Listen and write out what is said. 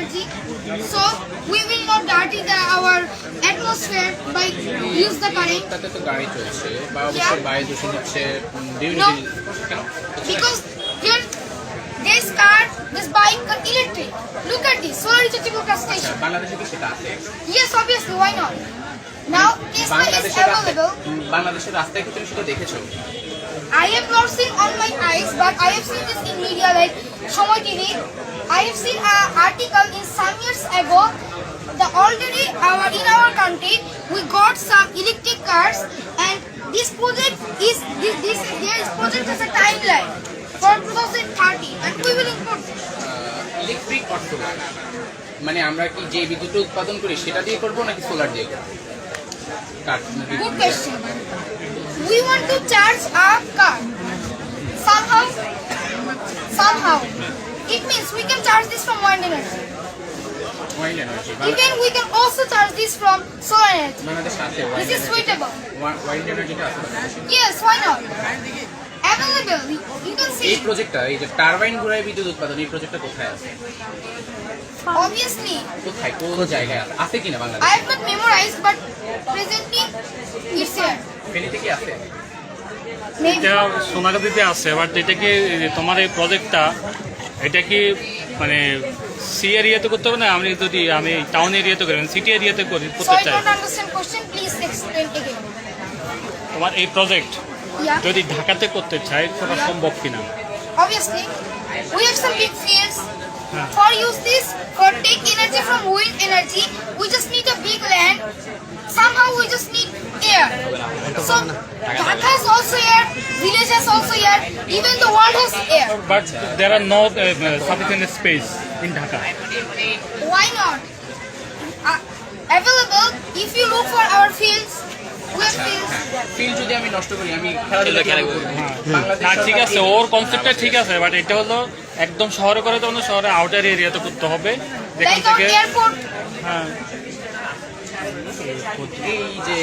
energy. So we will not dirty the, our atmosphere by use the current তাতে তো গাড়ি চলছে বা অবশ্যই বায়ু দূষণ হচ্ছে No. because here this car, this bike are electric. Look at this solar rechargeable আচ্ছা, station. বাংলাদেশে কি সেটা আছে Yes, obviously, why not? Now Tesla is রাস্তায় available. বাংলাদেশের রাস্তায় কি তুমি সেটা দেখেছ I have not seen on my eyes, but I have seen this in media like Shomoy TV. I have seen an article in some years ago. The already our in our country we got some electric cars, and this project is this this this project has a timeline for 2030, and we will import. Or মানে আমরা কি যে বিদ্যুৎ উৎপাদন করি সেটা দিয়ে করব নাকি সোলার দিয়ে করব কার- Good question. We want to charge our car somehow. Somehow, it means we can charge this from wind energy. Wind energy, Even we can also charge this from solar energy. Bangladesh This is suitable. আছে বাংলাদেশে। Yes, why not? Available. You can এই see. প্রজেক্টটা এই যে turbine ঘোড়ায় বিদ্যুৎ উৎপাদন এই প্রজেক্টটা কোথায় আছে Obviously, কোথায় কোন জায়গায় আছে আছে কিনা I have not memorized, but presently it's here. ফেনীতে কি আছে. এটা সোনাগাতিতে আছে বাট এটা কি তোমার এই প্রজেক্টটা এটা কি মানে সি এরিয়াতে করতে হবে না আমি যদি আমি টাউন এরিয়াতে করি সিটি এরিয়াতে করি করতে চাই. তোমার এই প্রজেক্ট যদি ঢাকাতে করতে চাই সেটা সম্ভব কিনা Obviously, we have some big fields. For use this, for take energy from wind energy, we just need a big land. Somehow we just need air. So Dhaka is also air, village has also air, even the world has air. But there are no sufficient space in Dhaka Why not? Uh, available if you look for our fields. Field যদি আমি নষ্ট করি আমি না ঠিক আছে ওর কনসেপ্টটা ঠিক আছে বাট এটা হলো একদম শহরে করে তখন শহরে আউটার এরিয়াতে করতে হবে যেখান থেকে হ্যাঁ এই যে